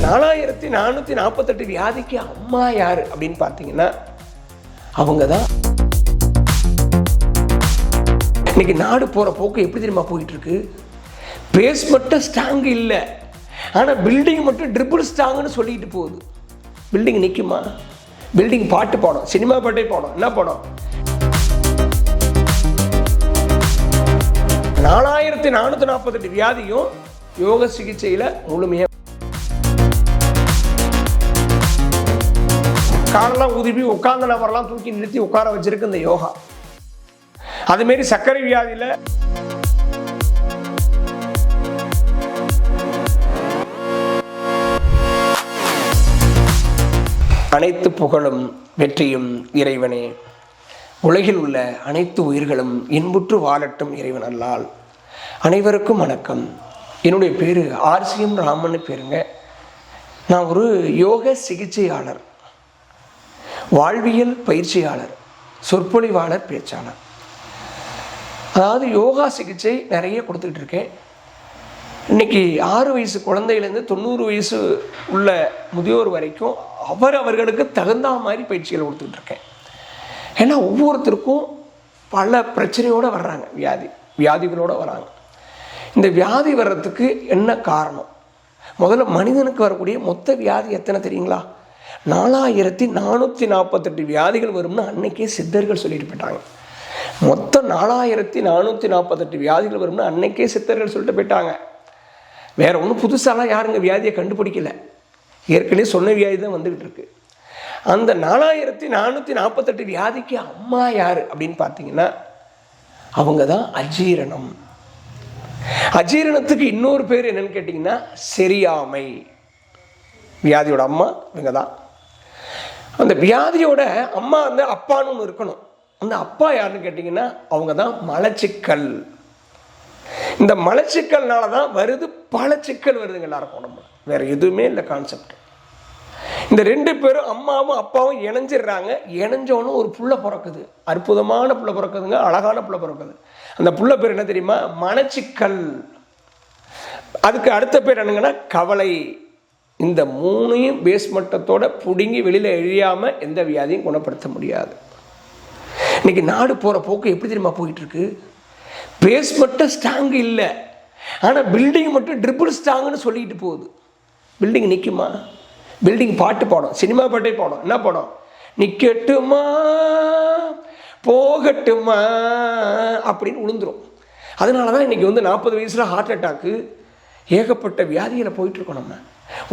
நாலாயிரத்தி நானூற்றி நாற்பத்தெட்டு வியாதிக்கு அம்மா யார் அப்படின்னு பார்த்தீங்கன்னா அவங்க தான் இன்னைக்கு நாடு போகிற போக்கு எப்படி தெரியுமா போயிட்டு இருக்கு பேஸ் மட்டும் ஸ்ட்ராங் இல்லை. ஆனால் பில்டிங் மட்டும் ட்ரிபிள் ஸ்ட்ராங்னு சொல்லிட்டு போகுது. பில்டிங் நிற்குமா பில்டிங் பாட்டு பாடம். சினிமா பாட்டே பாடம். என்ன பாடம்? நாலாயிரத்தி நானூற்றி நாற்பத்தெட்டு வியாதியும் யோக சிகிச்சையில் முழுமையாக காலெல்லாம் உதிப்பி உட்கார்ந்த நபரெல்லாம் தூக்கி நிறுத்தி உட்கார வச்சிருக்கு இந்த யோகா. அதுமாரி சர்க்கரை வியாதியில் அனைத்து புகழும் வெற்றியும் இறைவனே. உலகில் உள்ள அனைத்து உயிர்களும் இன்புற்று வாழட்டும் இறைவன் அல்லால். அனைவருக்கும் வணக்கம். என்னுடைய பேர் ஆர்சிஎம் ராமன்னு பேருங்க. நான் ஒரு யோக சிகிச்சையாளர். வாழ்வியல் பயிற்சியாளர் சொற்பொழிவாளர் பேச்சாளர். அதாவது யோகா சிகிச்சை நிறைய கொடுத்துக்கிட்டு இருக்கேன். இன்னைக்கு ஆறு வயசு குழந்தையிலேருந்து தொண்ணூறு வயசு உள்ள முதியோர் வரைக்கும் அவர் அவர்களுக்கு தகுந்த மாதிரி பயிற்சிகள் கொடுத்துக்கிட்டு இருக்கேன். ஏன்னா ஒவ்வொருத்தருக்கும் பல பிரச்சனையோடு வர்றாங்க. வியாதி வியாதிகளோடு வராங்க இந்த வியாதி வர்றதுக்கு என்ன காரணம்? முதல்ல மனிதனுக்கு வரக்கூடிய மொத்த வியாதி எத்தனை தெரியுங்களா? நாலாயிரத்தி நானூற்றி நாற்பத்தெட்டு வியாதிகள் வரும்னு அன்னைக்கே சித்தர்கள் சொல்லிட்டு போயிட்டாங்க மொத்தம் நாலாயிரத்தி நானூற்றி நாற்பத்தெட்டு வியாதிகள் வரும்னு அன்னைக்கே சித்தர்கள் சொல்லிட்டு போயிட்டாங்க. வேற ஒன்றும் புதுசாலாம் யாருங்க வியாதியை கண்டுபிடிக்கல. ஏற்கனவே சொன்ன வியாதி தான் வந்துக்கிட்டு இருக்கு அந்த நாலாயிரத்தி நானூற்றி நாற்பத்தெட்டு வியாதிக்கு அம்மா யார் அப்படின்னு பார்த்தீங்கன்னா அவங்க தான் அஜீரணம். அஜீரணத்துக்கு இன்னொரு பேர் என்னன்னு கேட்டிங்கன்னா செரியாமை. வியாதியோட அம்மா இவங்க தான் அந்த வியாதியோட அம்மா வந்து அப்பான்னு ஒன்று இருக்கணும். அந்த அப்பா யாருன்னு கேட்டிங்கன்னா அவங்க தான் மலச்சிக்கல். இந்த மலச்சிக்கல்னால தான் வருது பல சிக்கல் வருதுங்க எல்லாருக்கும் உடம்புல. வேறு எதுவுமே இல்லை கான்செப்ட் இந்த ரெண்டு பேரும் அம்மாவும் அப்பாவும் இணைஞ்சிடுறாங்க. இணைஞ்சோன்னு ஒரு புள்ள பிறக்குது. அற்புதமான புள்ள பிறக்குதுங்க அழகான புள்ள பிறக்குது. அந்த புள்ள பேர் என்ன தெரியுமா? மனச்சிக்கல் அதுக்கு அடுத்த பேர் என்னங்கன்னா கவலை. இந்த மூணையும் பேஸ் மட்டத்தோட பிடுங்கி வெளியில் எழியாமல் எந்த வியாதியும் குணப்படுத்த முடியாது. இன்னைக்கு நாடு போகிற போக்கு எப்படி தெரியுமா போயிட்டுருக்கு? பேஸ் மட்டும் ஸ்ட்ராங் இல்லை. ஆனால் பில்டிங் மட்டும் ட்ரிபிள் ஸ்ட்ராங்னு சொல்லிட்டு போகுது. பில்டிங் நிற்குமா பில்டிங் பாட்டு பாடும் சினிமா பாட்டே பாடும். என்ன பாடும்? நிற்கட்டுமா போகட்டுமா? அப்படின்னு விழுந்துரும் அதனால தான் இன்றைக்கி வந்து நாற்பது வயசில் ஹார்ட் அட்டாக்கு ஏகப்பட்ட வியாதிகளை போயிட்டுருக்கோம் நம்ம.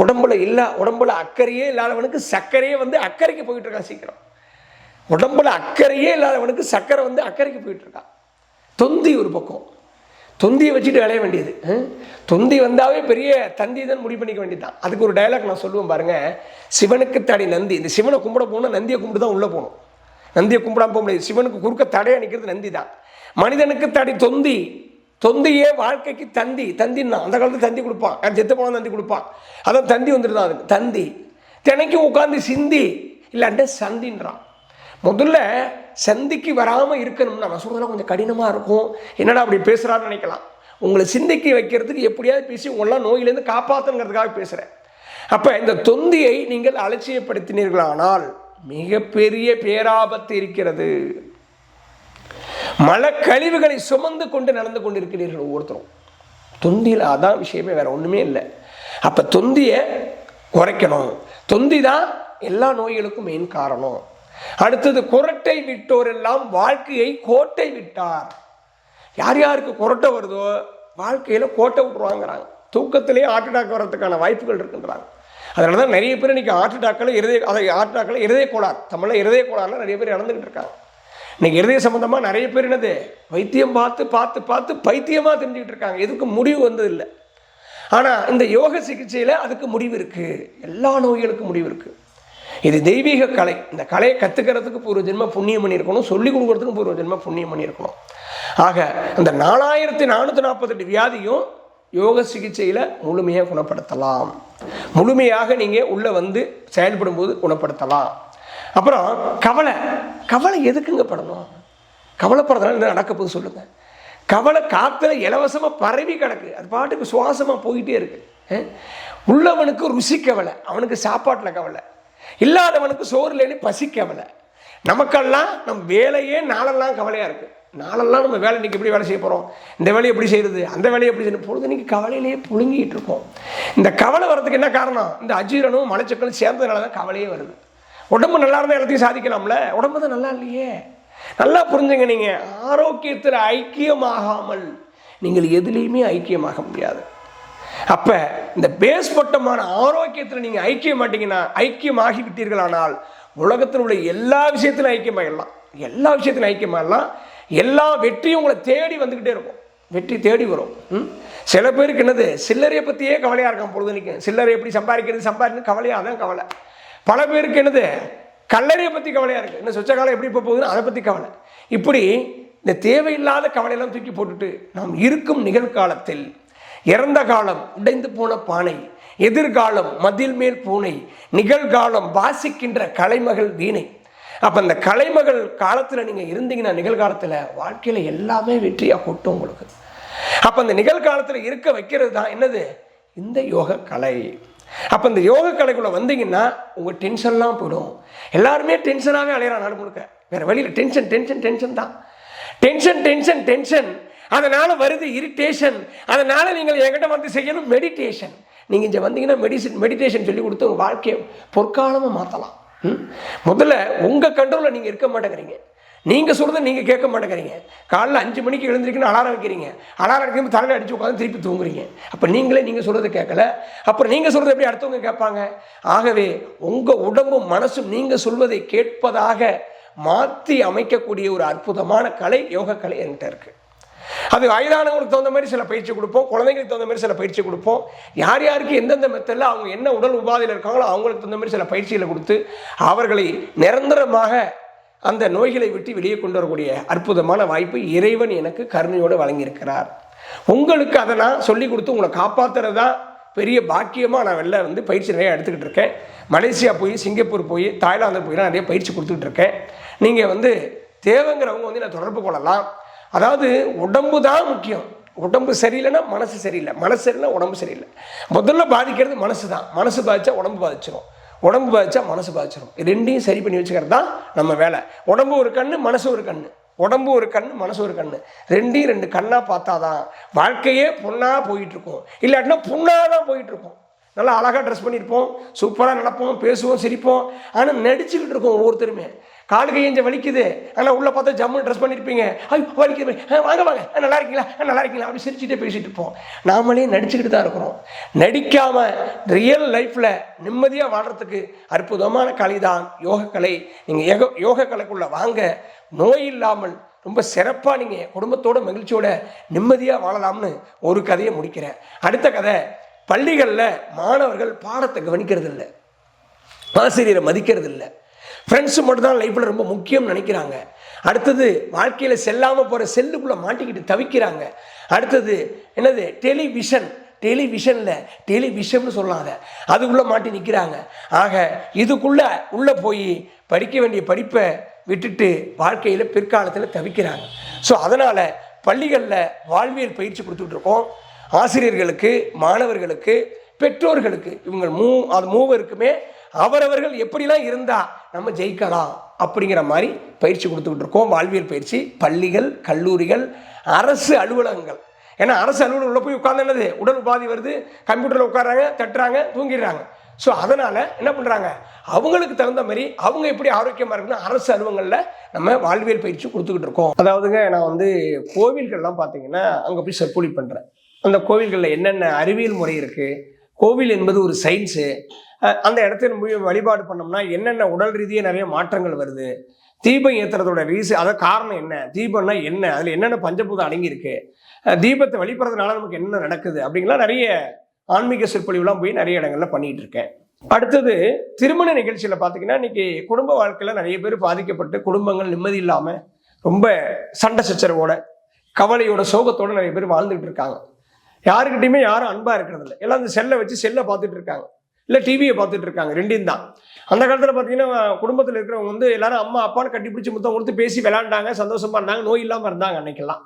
உடம்புல இல்லை உடம்புல அக்கறையே இல்லாதவனுக்கு சர்க்கரையே வந்து அக்கறைக்கு போயிட்டு இருக்கான் சீக்கிரம். உடம்புல அக்கறையே இல்லாதவனுக்கு சர்க்கரை வந்து அக்கறைக்கு போயிட்டு இருக்கான் தொந்தி ஒரு பக்கம். தொந்தியை வச்சுட்டு விளைய வேண்டியது. தொந்தி வந்தாவே பெரிய தந்தி தான் முடிவு பண்ணிக்க வேண்டியதுதான். அதுக்கு ஒரு டயலாக் நான் சொல்லுவேன் பாருங்க. சிவனுக்கு தடை நந்தி. இந்த சிவனை கும்பிட போனால் நந்தியை கும்பிட்டு தான் உள்ளே போகணும். நந்தியை கும்பிடாம போக முடியாது. சிவனுக்கு குறுக்க தடையாக நிற்கிறது நந்தி தான் மனிதனுக்கு தடை தொந்தி. தொந்தியே வாழ்க்கைக்கு தந்தி. தந்தின்னா அந்த காலத்தில் தந்தி கொடுப்பான். யார் செத்து போனால் தந்தி கொடுப்பான். அதான் தந்தி வந்துருந்தான் அதுக்கு. தந்தி. தினைக்கும் உட்காந்து சிந்தி. இல்லாண்ட சந்தின்றான். முதல்ல சந்திக்கு வராமல் இருக்கணும்னா நான் சொல்றதெல்லாம் கொஞ்சம் கடினமாக இருக்கும். என்னடா அப்படி பேசுகிறான்னு நினைக்கலாம். உங்களை சிந்திக்க வைக்கிறதுக்கு எப்படியாவது பேசி உங்களெல்லாம் நோயிலேருந்து காப்பாற்றணுங்கிறதுக்காக பேசுகிறேன் அப்போ இந்த தொந்தியை நீங்கள் அலட்சியப்படுத்தினீர்களானால் மிகப்பெரிய பேராபத்து இருக்கிறது. மல கழிவுகளை சுமந்து கொண்டு நடந்து கொண்டிருக்கிறீர்கள் ஒவ்வொருத்தரும். தொந்தியில் அதான் விஷயமே வேற ஒன்றுமே இல்லை. அப்போ தொந்தியை குறைக்கணும். தொந்தி தான் எல்லா நோய்களுக்கும் மெயின் காரணம். அடுத்தது குரட்டை விட்டோர் எல்லாம் வாழ்க்கையை கோட்டை விட்டார். யார் யாருக்கு குரட்டை வருதோ வாழ்க்கையில் கோட்டை விட்டுருவாங்கிறாங்க. தூக்கத்திலேயே ஹார்ட் அட்டாக் வர்றதுக்கான வாய்ப்புகள் இருக்குன்றாங்க. அதனால தான் நிறைய பேர் இன்னைக்கு ஹார்ட் அட்டாக்கில் இருதய அதை ஹார்ட் அட்டாக்கில் இருதய கோளாறு தமிழில் இருதய கோளாறுல நிறைய பேர் இறந்துக்கிட்டு இருக்காங்க. இன்னைக்கு இருதய சம்மந்தமாக நிறைய பேர் என்னது வைத்தியம் பார்த்து பார்த்து பார்த்து பைத்தியமாக தெரிஞ்சுக்கிட்டு இருக்காங்க. எதுக்கு முடிவு வந்ததில்லை. ஆனால் இந்த யோக சிகிச்சையில் அதுக்கு முடிவு இருக்குது எல்லா நோய்களுக்கும் முடிவு இருக்குது இது தெய்வீக கலை. இந்த கலையை கற்றுக்கிறதுக்கு பூர்வ ஜென்ம புண்ணியம் பண்ணியிருக்கணும். சொல்லிக் கொடுக்கறதுக்கும் பூர்வ ஜென்ம புண்ணியம் பண்ணியிருக்கணும். ஆக இந்த நாலாயிரத்தி நானூற்றி நாற்பத்தெட்டு வியாதியும் யோக சிகிச்சையில் முழுமையாக குணப்படுத்தலாம். முழுமையாக நீங்கள் உள்ளே வந்து செயல்படும் போது குணப்படுத்தலாம். அப்புறம் கவலை. கவலை எதுக்குங்க படணும் கவலைப்படுறதுனால என்ன நடக்க போகுது சொல்லுங்கள் கவலை காற்றுல இலவசமாக பரவி கிடக்கு. அது பாட்டுக்கு சுவாசமாக போயிட்டே இருக்கு. உள்ளவனுக்கு ருசி கவலை அவனுக்கு சாப்பாட்டில் கவலை. இல்லாதவனுக்கு சோறு இல்லைன்னு பசி கவலை. நமக்கெல்லாம் நம் வேலையே நாளெல்லாம் கவலையாக இருக்குது நாளெல்லாம் நம்ம வேலை இன்னைக்கு எப்படி வேலை செய்ய போகிறோம் இந்த வேலையை எப்படி செய்கிறது அந்த வேலையை எப்படி செய்யணும்? பொழுது இன்னைக்கு கவலையிலேயே புழுங்கிட்டு இருக்கோம். இந்த கவலை வர்றதுக்கு என்ன காரணம்? இந்த அஜீரனும் மலைச்சக்கனும் சேர்ந்ததுனால தான் கவலையே வருது. உடம்பு நல்லா இருந்தால் எல்லாத்தையும் சாதிக்கலாம்ல? உடம்பு தான் நல்லா இல்லையே. நல்லா புரிஞ்சுங்க நீங்கள் ஆரோக்கியத்தில் ஐக்கியமாகாமல் நீங்கள் எதுலேயுமே ஐக்கியமாக முடியாது. அப்போ இந்த பேஸ்பட்டமான ஆரோக்கியத்தில் நீங்கள் ஐக்கியம் மாட்டீங்கன்னா ஐக்கியமாகி விட்டீர்களானால் உலகத்தில் உள்ள எல்லா விஷயத்திலும் ஐக்கியமாகிடலாம் எல்லா விஷயத்திலும் ஐக்கியமாகலாம் எல்லா வெற்றியும் உங்களை தேடி வந்துக்கிட்டே இருக்கும். வெற்றி தேடி வரும். ம்? சில பேருக்கு என்னது? சில்லறையை பற்றியே கவலையாக இருக்கான் பொழுது நிற்கும் சில்லறை எப்படி சம்பாதிக்கிறது சம்பாதிக்கிறது கவலையாக தான் கவலை. பல பேருக்கு என்னது? கல்லறையை பற்றி கவலையாக இருக்குது இன்னும் சொச்ச காலம் எப்படி இப்போ போகுதுன்னு அதை பற்றி கவலை. இப்படி இந்த தேவையில்லாத கவலையெல்லாம் தூக்கி போட்டுட்டு நாம் இருக்கும் நிகழ்காலத்தில் இறந்த காலம் உடைந்து போன பானை எதிர்காலம் மதில் மேல் பூனை நிகழ்காலம் வாசிக்கின்ற கலைமகள் வீணை. அப்போ அந்த கலைமகள் காலத்தில் நீங்கள் இருந்தீங்கன்னா நிகழ்காலத்தில் வாழ்க்கையில் எல்லாமே வெற்றியாக கொட்டும் உங்களுக்கு. அப்போ அந்த நிகழ்காலத்தில் இருக்க வைக்கிறது தான் என்னது? இந்த யோக கலை அப்போ இந்த யோக கலைக்குள்ளே வந்தீங்கன்னா உங்கள் டென்ஷன்லாம் போயிடும். எல்லாருமே டென்ஷனாகவே அலையிறான் நாடு முழுக்க. வேறு வழியில் டென்ஷன் டென்ஷன் டென்ஷன் தான். டென்ஷன் டென்ஷன் டென்ஷன் அதனால் வருது இரிட்டேஷன் அதனால் நீங்கள் என்கிட்ட வந்து செய்யணும் மெடிடேஷன் நீங்கள் இங்கே வந்தீங்கன்னா மெடிசன் மெடிடேஷன் சொல்லி கொடுத்து உங்கள் வாழ்க்கையை பொற்காலமாக மாற்றலாம் முதல்ல உங்கள் கண்ட்ரோலில் நீங்கள் இருக்க மாட்டேங்கிறீங்க. நீங்கள் சொல்கிறத நீங்கள் கேட்க மாட்டேங்கிறீங்க. காலைல அஞ்சு மணிக்கு எழுந்திருக்குன்னு அலாரம் வைக்கிறீங்க. அலாரம் வைக்கும்போது தலையில் அடித்து உட்காந்து திருப்பி தூங்குறீங்க. அப்போ நீங்களே நீங்கள் சொல்கிறத கேட்கல. அப்புறம் நீங்கள் சொல்கிறத எப்படி அடுத்தவங்க கேட்பாங்க? ஆகவே உங்கள் உடம்பும் மனசும் நீங்கள் சொல்வதை கேட்பதாக மாற்றி அமைக்கக்கூடிய ஒரு அற்புதமான கலை யோக கலை என்கிட்ட இருக்குது அது வயதானவங்களுக்கு தகுந்த மாதிரி சில பயிற்சி கொடுப்போம் குழந்தைங்களுக்கு தகுந்த மாதிரி சில பயிற்சி கொடுப்போம். யார் யாருக்கு எந்தெந்த மெத்தடில் அவங்க என்ன உடல் உபாதையில் இருக்காங்களோ அவங்களுக்கு தகுந்த மாதிரி சில பயிற்சிகளை கொடுத்து அவர்களை நிரந்தரமாக அந்த நோய்களை விட்டு வெளியே கொண்டு வரக்கூடிய அற்புதமான வாய்ப்பு இறைவன் எனக்கு கருணையோடு வழங்கியிருக்கிறார். உங்களுக்கு அதை நான் சொல்லி கொடுத்து உங்களை காப்பாற்றுறது தான் பெரிய பாக்கியமாக நான் வெளில வந்து பயிற்சி நிறைய எடுத்துக்கிட்டு இருக்கேன். மலேசியா போய் சிங்கப்பூர் போய் தாய்லாந்து போய் நிறைய பயிற்சி கொடுத்துக்கிட்டு இருக்கேன். நீங்கள் வந்து தேவைங்கிறவங்க வந்து நான் தொடர்பு கொள்ளலாம். அதாவது உடம்பு தான் முக்கியம். உடம்பு சரியில்லைன்னா மனசு சரியில்லை. மனசு சரியில்லைன்னா உடம்பு சரியில்லை. முதல்ல பாதிக்கிறது மனசு தான். மனசு பாதிச்சா உடம்பு பாதிச்சிடும் உடம்பு பாதிச்சா மனசு பாதிச்சிடும் ரெண்டையும் சரி பண்ணி வச்சுக்கிறது தான் நம்ம வேலை. உடம்பு ஒரு கண்ணு மனசு ஒரு கண்ணு. உடம்பு ஒரு கண் மனசு ஒரு கண் ரெண்டையும் ரெண்டு கண்ணாக பார்த்தாதான் வாழ்க்கையே பொண்ணாக போயிட்டுருக்கும். இல்லாட்டினா புண்ணாக தான் போயிட்டுருக்கும். நல்லா அழகாக ட்ரெஸ் பண்ணியிருப்போம் சூப்பராக நடப்போம் பேசுவோம் சிரிப்போம். ஆனால் நடிச்சுக்கிட்டு இருக்கோம் ஒவ்வொருத்தருமே. கால் கையஞ்ச வலிக்குது. ஆனால் உள்ளே பார்த்தா ஜம்மு ட்ரெஸ் பண்ணியிருப்பீங்க ஐயோ வலிக்குது ஆ, வாங்க வாங்க. நல்லா இருக்கீங்களா? நல்லா இருக்கீங்களா? அப்படி சிரிச்சுட்டே பேசிட்டு இருப்போம். நாமளே நடிச்சுக்கிட்டு தான் இருக்கிறோம். நடிக்காமல் ரியல் லைஃப்பில் நிம்மதியாக வாழ்கிறதுக்கு அற்புதமான கலை தான் யோகக்கலை. நீங்கள் யோக யோக கலைக்குள்ளே வாங்க. நோய் இல்லாமல் ரொம்ப சிறப்பாக நீங்கள் குடும்பத்தோட மகிழ்ச்சியோட நிம்மதியாக வாழலாம்னு ஒரு கதையை முடிக்கிறேன். அடுத்த கதை பள்ளிகளில் மாணவர்கள் பாடத்தை கவனிக்கிறது இல்லை ஆசிரியரை மதிக்கிறது இல்லை ஃப்ரெண்ட்ஸு மட்டும் தான் லைஃப்பில் ரொம்ப முக்கியம் நினைக்கிறாங்க. அடுத்தது வாழ்க்கையில் செல்லாமல் போகிற செல்லுக்குள்ளே மாட்டிக்கிட்டு தவிக்கிறாங்க. அடுத்தது என்னது? டெலிவிஷன் டெலிவிஷனில் டெலிவிஷன்னு சொல்லாத அதுக்குள்ளே மாட்டி நிற்கிறாங்க ஆக இதுக்குள்ளே உள்ளே போய் படிக்க வேண்டிய படிப்பை விட்டுட்டு வாழ்க்கையில் பிற்காலத்தில் தவிக்கிறாங்க. ஸோ அதனால் பள்ளிகளில் வாழ்வியல் பயிற்சி கொடுத்துட்டு இருக்கோம். ஆசிரியர்களுக்கு மாணவர்களுக்கு பெற்றோர்களுக்கு இவங்க மூ அது மூவருக்குமே அவரவர்கள் எப்படிலாம் இருந்தால் நம்ம ஜெயிக்கலாம் அப்படிங்கிற மாதிரி பயிற்சி கொடுத்துக்கிட்டு இருக்கோம். வாழ்வியல் பயிற்சி பள்ளிகள் கல்லூரிகள் அரசு அலுவலகங்கள். ஏன்னா அரசு அலுவலகம் உள்ள போய் உட்கார்ந்து என்னது? உடல் உபாதி வருது கம்ப்யூட்டரில் உட்காராங்க தட்டுறாங்க தூங்கிடுறாங்க. ஸோ அதனால் என்ன பண்ணுறாங்க அவங்களுக்கு தகுந்த மாதிரி அவங்க எப்படி ஆரோக்கியமாக இருக்குன்னு அரசு அலுவலகங்களில் நம்ம வாழ்வியல் பயிற்சி கொடுத்துக்கிட்டு இருக்கோம். அதாவதுங்க நான் வந்து கோவில்கள்லாம் பார்த்தீங்கன்னா அங்கே போய் சொற்பொழி பண்ணுறேன் அந்த கோவில்களில் என்னென்ன அறிவியல் முறை இருக்குது கோவில் என்பது ஒரு சயின்ஸு அந்த இடத்துல போய் வழிபாடு பண்ணோம்னா என்னென்ன உடல் ரீதியாக நிறைய மாற்றங்கள் வருது? தீபம் ஏற்றுறதோட ரீசு அதான் காரணம் என்ன? தீபம்னா என்ன? அதில் என்னென்ன பஞ்சபூதம் அடங்கியிருக்கு? தீபத்தை வழிபடுறதுனால நமக்கு என்ன நடக்குது? அப்படிங்கலாம் நிறைய ஆன்மீக சொற்பொழிவுலாம் போய் நிறைய இடங்கள்ல பண்ணிகிட்டு இருக்கேன் அடுத்தது திருமண நிகழ்ச்சியில் பார்த்தீங்கன்னா இன்றைக்கி குடும்ப வாழ்க்கையில் நிறைய பேர் பாதிக்கப்பட்டு குடும்பங்கள் நிம்மதி இல்லாமல் ரொம்ப சண்டை சச்சரவோட கவலையோட சோகத்தோடு நிறைய பேர் வாழ்ந்துகிட்டு இருக்காங்க. யாருக்கிட்டையுமே யாரும் அன்பாக இருக்கிறது இல்லை எல்லாம் அந்த செல்லை வச்சு செல்லை பார்த்துட்டு இருக்காங்க. இல்லை டிவியை பார்த்துட்டு இருக்காங்க ரெண்டையும் தான். அந்த காலத்தில் பார்த்தீங்கன்னா குடும்பத்தில் இருக்கிறவங்க வந்து எல்லாரும் அம்மா அப்பான்னு கட்டிப்பிடிச்சி முத்தம் கொடுத்து பேசி விளாண்டாங்க சந்தோஷமா இருந்தாங்க நோய் இல்லாமல் இருந்தாங்க அன்னைக்கெல்லாம்.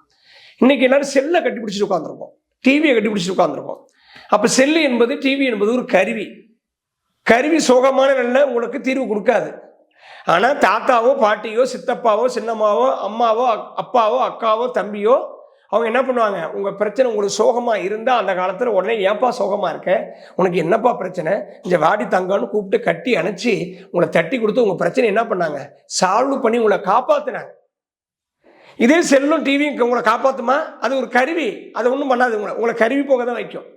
இன்னைக்கு எல்லாரும் செல்லை கட்டிப்பிடிச்சி உட்காந்துருக்கோம் டிவியை கட்டிப்பிடிச்சி உட்காந்துருக்கோம் அப்போ செல்லு என்பது டிவி என்பது ஒரு கருவி. கருவி சோகமான நிலை உங்களுக்கு தீர்வு கொடுக்காது. ஆனால் தாத்தாவோ பாட்டியோ சித்தப்பாவோ சின்னம்மாவோ அம்மாவோ அப்பாவோ அக்காவோ தம்பியோ அவங்க என்ன பண்ணுவாங்க? உங்கள் பிரச்சனை உங்களுக்கு சோகமாக இருந்தால் அந்த காலத்தில் உடனே ஏன்ப்பா சோகமாக இருக்க? உனக்கு என்னப்பா பிரச்சனை? இந்த வாடி தங்கன்னு கூப்பிட்டு கட்டி அணைச்சி உங்களை தட்டி கொடுத்து உங்கள் பிரச்சனை என்ன பண்ணாங்க? சால்வ் பண்ணி உங்களை காப்பாற்றினாங்க இதே செல்லும் டிவியும் உங்களை காப்பாற்றுமா அது ஒரு கருவி. அது ஒன்றும் பண்ணாது உங்களை. உங்களை கருவி போக தான் வைக்கும்.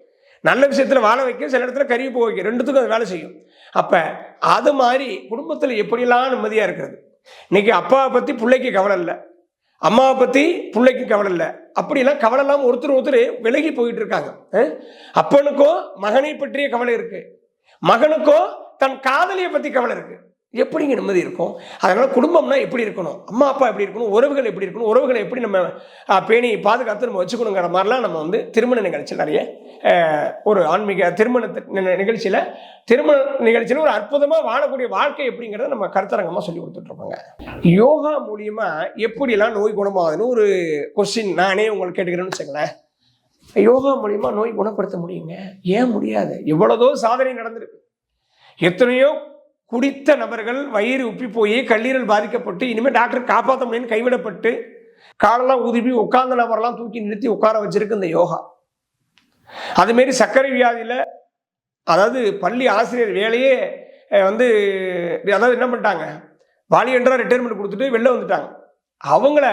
நல்ல விஷயத்தில் வாழ வைக்கும். சில இடத்துல கருவி போக வைக்கும். ரெண்டுத்துக்கும் அது வேலை செய்யும். அப்போ அது மாதிரி குடும்பத்தில் எப்படியெல்லாம் நிம்மதியாக இருக்கிறது? இன்னைக்கு அப்பாவை பற்றி பிள்ளைக்கு கவலை இல்லை. அம்மாவை பற்றி பிள்ளைக்கு கவலை இல்லை. அப்படிலாம் கவலை இல்லாமல் ஒருத்தர் ஒருத்தர் விலகி போயிட்டு இருக்காங்க. அஹ்? அப்பனுக்கோ மகனை பற்றிய கவலை இருக்கு. மகனுக்கோ தன் காதலியை பற்றி கவலை இருக்கு. எப்படிங்க நிம்மதி இருக்கும்? அதனால் குடும்பம்னா எப்படி இருக்கணும்? அம்மா அப்பா எப்படி இருக்கணும்? உறவுகள் எப்படி இருக்கணும்? உறவுகளை எப்படி நம்ம பேணி பாதுகாத்து நம்ம வச்சுக்கணுங்கிற மாதிரிலாம் நம்ம வந்து திருமண நிகழ்ச்சியில் நிறைய ஒரு ஆன்மீக திருமண நிகழ்ச்சியில் திருமண நிகழ்ச்சியில் ஒரு அற்புதமாக வாழக்கூடிய வாழ்க்கை எப்படிங்கிறத நம்ம கருத்தரங்கமாக சொல்லி கொடுத்துட்ருப்பாங்க யோகா மூலியமாக எப்படிலாம் நோய் குணமாகுதுன்னு ஒரு கொஸ்டின் நானே உங்களுக்கு கேட்டுக்கிறேன்னு வச்சுங்களேன் யோகா மூலியமாக நோய் குணப்படுத்த முடியுங்க? ஏன் முடியாது? எவ்வளோதோ சாதனை நடந்திருக்கு. எத்தனையோ குடித்த நபர்கள் வயிறு உப்பி போய் கல்லீரல் பாதிக்கப்பட்டு இனிமேல் டாக்டர் காப்பாற்ற முடியும்னு கைவிடப்பட்டு காலெல்லாம் உதுப்பி உட்கார்ந்த நபரெல்லாம் தூக்கி நிறுத்தி உட்கார வச்சிருக்கு இந்த யோகா. அதுமாரி சர்க்கரை வியாதியில் அதாவது பள்ளி ஆசிரியர் வேலையே வந்து அதாவது என்ன பண்ணிட்டாங்க? வாலியன்றாக ரிட்டையர்மெண்ட் கொடுத்துட்டு வெளில வந்துட்டாங்க. அவங்கள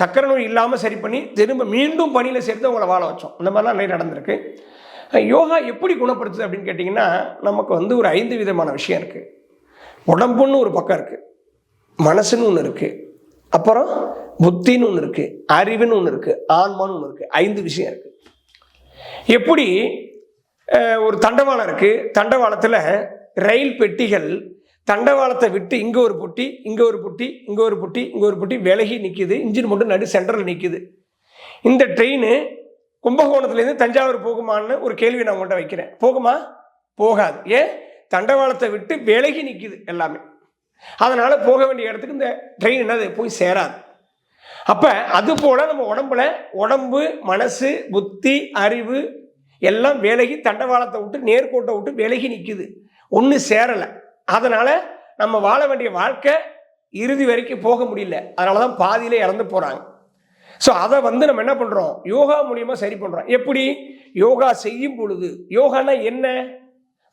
சக்கரை நோய் இல்லாமல் சரி பண்ணி திரும்ப மீண்டும் பணியில் சேர்த்து அவங்கள வாழ வச்சோம். இந்த மாதிரிலாம் நிறைய நடந்திருக்கு. யோகா எப்படி குணப்படுத்துது அப்படின்னு கேட்டிங்கன்னா நமக்கு வந்து ஒரு ஐந்து விதமான விஷயம் இருக்குது உடம்புன்னு ஒரு பக்கம் இருக்குது மனசுன்னு ஒன்று இருக்குது அப்புறம் புத்தின்னு ஒன்று இருக்குது அறிவுன்னு ஒன்று இருக்குது ஆன்மான்னு ஒன்று இருக்குது ஐந்து விஷயம் இருக்குது எப்படி ஒரு தண்டவாளம் இருக்குது தண்டவாளத்தில் ரயில் பெட்டிகள் தண்டவாளத்தை விட்டு இங்கே ஒரு புட்டி இங்கே ஒரு புட்டி இங்கே ஒரு புட்டி இங்கே ஒரு புட்டி விலகி நிற்கிது இன்ஜின் மட்டும் நடு சென்டரில் நிற்கிது இந்த ட்ரெயின் கும்பகோணத்துலேருந்து தஞ்சாவூர் போகுமான்னு ஒரு கேள்வி நான் உங்கள்கிட்ட வைக்கிறேன். போகுமா? போகாது. ஏன் தண்டவாளத்தை விட்டு விலகி நிற்கிது எல்லாமே. அதனால் போக வேண்டிய இடத்துக்கு இந்த ட்ரெயின் என்னது? போய் சேராது. அப்போ அது போல் நம்ம உடம்புல உடம்பு மனசு புத்தி அறிவு எல்லாம் விலகி தண்டவாளத்தை விட்டு நேர்கோட்டை விட்டு விலகி நிற்கிது ஒன்றும் சேரலை. அதனால் நம்ம வாழ வேண்டிய வாழ்க்கை இறுதி வரைக்கும் போக முடியல. அதனால தான் பாதியிலே இறந்து போகிறாங்க ஸோ அதை வந்து நம்ம என்ன பண்ணுறோம் யோகா மூலியமாக சரி பண்ணுறோம் எப்படி? யோகா செய்யும் பொழுது. யோகானா என்ன?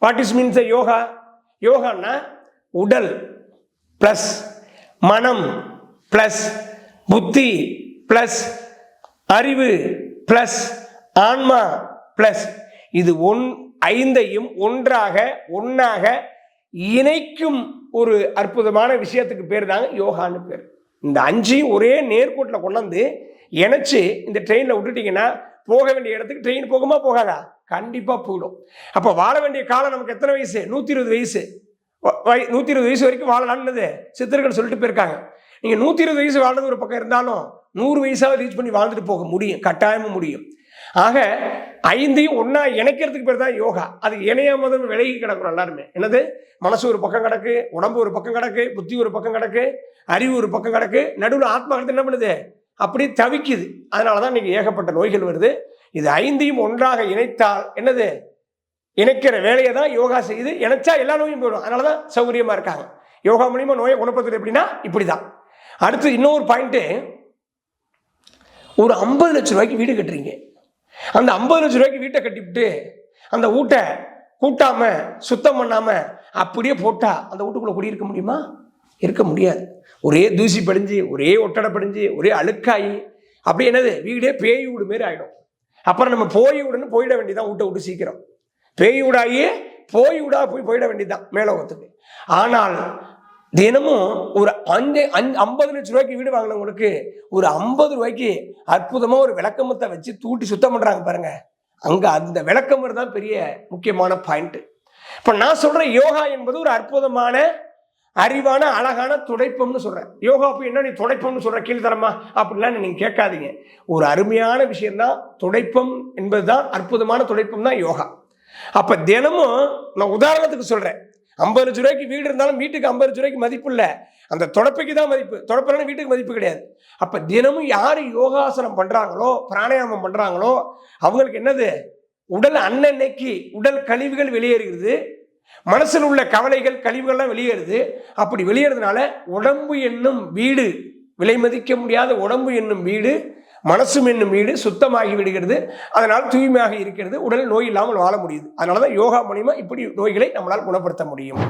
What is means yoga? யோகான்னா உடல் ப்ளஸ் மனம் ப்ளஸ் புத்தி ப்ளஸ் அறிவு ப்ளஸ் ஆன்மா ப்ளஸ் இது ஒன் ஐந்தையும் ஒன்றாக ஒன்றாக இணைக்கும் ஒரு அற்புதமான விஷயத்துக்கு பேர் தாங்க யோகான்னு பேர். இந்த அஞ்சையும் ஒரே நேர்கோட்டில் கொண்டாந்து இணைச்சி இந்த ட்ரெயினில் விட்டுட்டீங்கன்னா போக வேண்டிய இடத்துக்கு ட்ரெயின் போகுமா போகாதா? கண்டிப்பாக போயிடும். அப்போ வாழ வேண்டிய காலம் நமக்கு எத்தனை வயசு? நூற்றி இருபது வயசு நூற்றி இருபது வயசு வரைக்கும் வாழலாம்னது சித்தர்கள் சொல்லிட்டு போயிருக்காங்க. நீங்கள் நூற்றி இருபது வயசு வாழ்றது ஒரு பக்கம் இருந்தாலும் நூறு வயசாவது ரீச் பண்ணி வாழ்ந்துட்டு போக முடியும். கட்டாயமும் முடியும். ஆக ஐந்தையும் ஒன்றா இணைக்கிறதுக்கு பேர் தான் யோகா. அது இணையாம தான் விலகி கிடக்கும் எல்லாருமே. என்னது? மனசு ஒரு பக்கம் கிடக்கு உடம்பு ஒரு பக்கம் கிடக்கு புத்தி ஒரு பக்கம் கிடக்கு அறிவு ஒரு பக்கம் கிடக்கு நடுவில் ஆத்மா என்ன பண்ணுது? அப்படி தவிக்குது. அதனால தான் இன்றைக்கி ஏகப்பட்ட நோய்கள் வருது. இது ஐந்தையும் ஒன்றாக இணைத்தால் என்னது? இணைக்கிற வேலையை தான் யோகா செய்யுது. இணைச்சா எல்லா நோயும் போயிடும். அதனால தான் சௌகரியமாக இருக்காங்க. யோகா மூலியமாக நோயை குணப்படுத்துறது எப்படின்னா இப்படி தான் அடுத்து இன்னொரு பாயிண்ட்டு ஒரு ஐம்பது லட்ச ரூபாய்க்கு வீடு கட்டுறீங்க. அந்த ஐம்பது லட்ச ரூபாய்க்கு வீட்டை கட்டிவிட்டு அந்த வீட்டை கூட்டாமல் சுத்தம் பண்ணாமல் அப்படியே போட்டால் அந்த வீட்டுக்குள்ளே குடியிருக்க முடியுமா? இருக்க முடியாது. ஒரே தூசி படிஞ்சு ஒரே ஒட்டடை படிஞ்சு ஒரே அழுக்காயி அப்படி என்னது? வீடே பேய் வீடு மாரி ஆகிடும் அப்புறம் நம்ம போய் விடுன்னு போயிட வேண்டியதான் வீட்டை விட்டு சீக்கிரம். பேய் விடாயே போய் விடா போய் போயிட வேண்டியதுதான் மேலோகத்துக்கு. ஆனால் தினமும் ஒரு அஞ்சு அஞ்சு ஐம்பது லட்ச ரூபாய்க்கு வீடு வாங்கினவங்களுக்கு ஒரு ஐம்பது ரூபாய்க்கு அற்புதமாக ஒரு விளக்கமத்தை வச்சு தூட்டி சுத்தம் பண்ணுறாங்க பாருங்க. அங்கே அந்த விளக்கமர் தான் பெரிய முக்கியமான பாயிண்ட்டு இப்போ நான் சொல்கிற யோகா என்பது ஒரு அற்புதமான அறிவான அழகான துடைப்பம்னு சொல்கிறேன் யோகா போய் என்ன நீ துடைப்பம்னு சொல்கிற கீழ்த்தரமா? அப்படிலாம் நீங்கள் கேட்காதீங்க. ஒரு அருமையான விஷயந்தான் துடைப்பம் என்பது தான் அற்புதமான துடைப்பம் தான் யோகா. அப்போ தினமும் நான் உதாரணத்துக்கு சொல்கிறேன் ஐம்பது லட்ச ரூபாய்க்கு வீடு இருந்தாலும் வீட்டுக்கு ஐம்பது லட்ச ரூபாய்க்கு மதிப்பு இல்லை. அந்த தொடப்பைக்கு தான் மதிப்பு. தொடப்பெல்லாம் வீட்டுக்கு மதிப்பு கிடையாது. அப்போ தினமும் யார் யோகாசனம் பண்ணுறாங்களோ பிராணாயாமம் பண்ணுறாங்களோ அவங்களுக்கு என்னது? உடல் அன்னன்னைக்கு உடல் கழிவுகள் வெளியேறுகிறது. மனசில் உள்ள கவலைகள் கழிவுகள்லாம் வெளியேறுது. அப்படி வெளியேறதுனால உடம்பு என்னும் வீடு விலை மதிக்க முடியாத உடம்பு என்னும் வீடு மனசும் என்னும் வீடு சுத்தமாகி விடுகிறது. அதனால் தூய்மையாக இருக்கிறது. உடல் நோய் இல்லாமல் வாழ முடியுது. அதனால தான் யோகா மூலிமா இப்படி நோய்களை நம்மளால் குணப்படுத்த முடியும்.